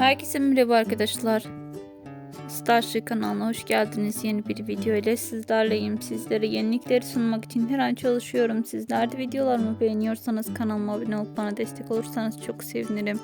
Herkese merhaba arkadaşlar. Starship kanalına hoş geldiniz. Yeni bir video ile sizlerleyim. Sizlere yenilikleri sunmak için her an çalışıyorum. Sizler de videolarımı beğeniyorsanız kanalıma abone olup bana destek olursanız çok sevinirim.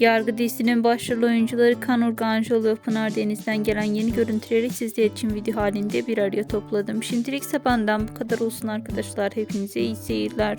Yargı dizisinin başrol oyuncuları Kanur Ganjoğlu ve Pınar Deniz'den gelen yeni görüntüleri sizler için video halinde bir araya topladım. Şimdilik benden bu kadar olsun arkadaşlar. Hepinize iyi seyirler.